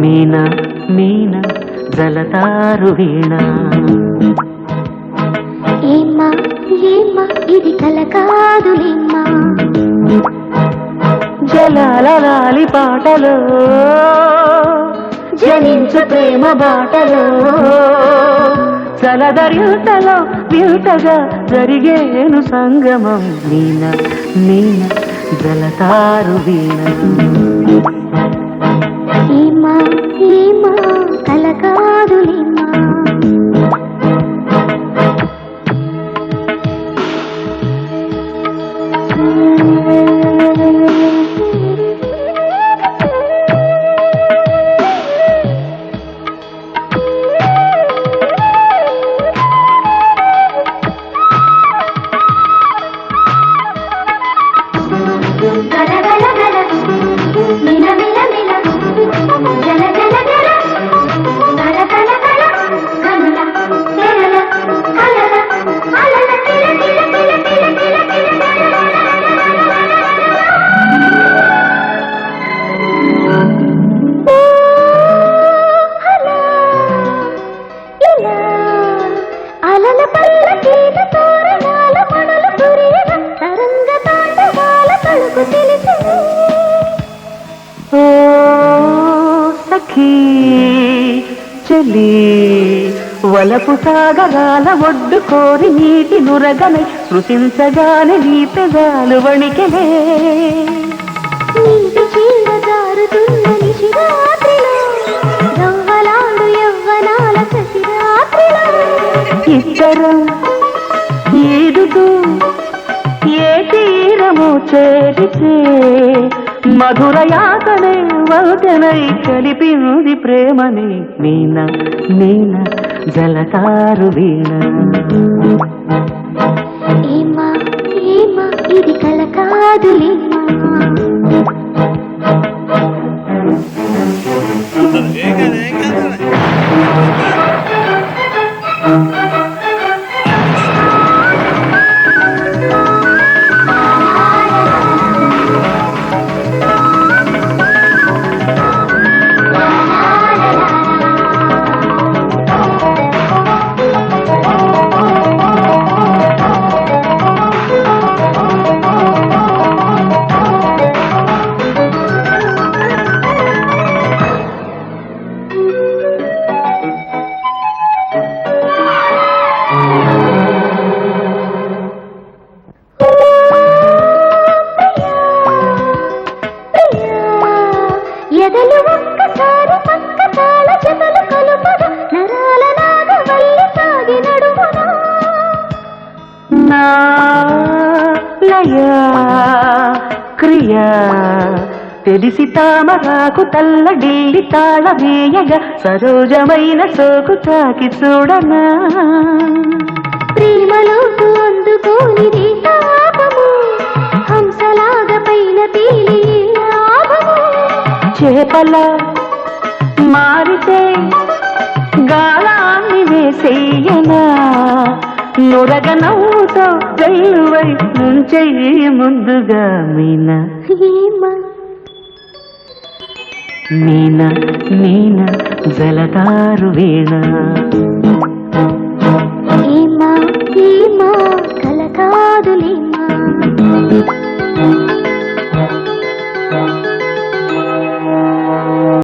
మీన మీన జలతారు వీణ. ఏమ్మా ఏమ్మా ఇది కల కాదులేమ్మా జలాలి పాటలో జనించు ప్రేమ బాటలో. చలదర్యుతలో వ్యూతగా జరిగేను సంగమం మీన మీన జలతారు వీణ. ఏమ్మా కలకాదులే చెలి వలపు సాగరాల ఒడ్డు కోరి నీటి నురగనై సృశించగానే నీ పెదాలు వణికెలే నీటి చీడ జారుతున్న ఇద్దరం ఈదుతూ ఏ తీరము చేరితే మధుర యాతనే వదనై కలిపింది ప్రేమని మీన మీన జలతారు వీణ. ఏమా ఏమా ఇది కల కాదులేమా ఏం కాదు ఏం లయ క్రియ. తెలిసి తామరాకు తల్లడిల్లి తాళ వేయగా సరోజమైన సోకు తాకి చూడనా. ప్రేమలోకు అందుకోనిది తాపము హంసలాగ పైన తేలి చేపల మారితే గాలాన్ని వేసేయనా. నురగ నవ్వుతో జల్లువై నుంచెయ్యి ముందుగా మీనా. మీన మీన జలదారు వీణ.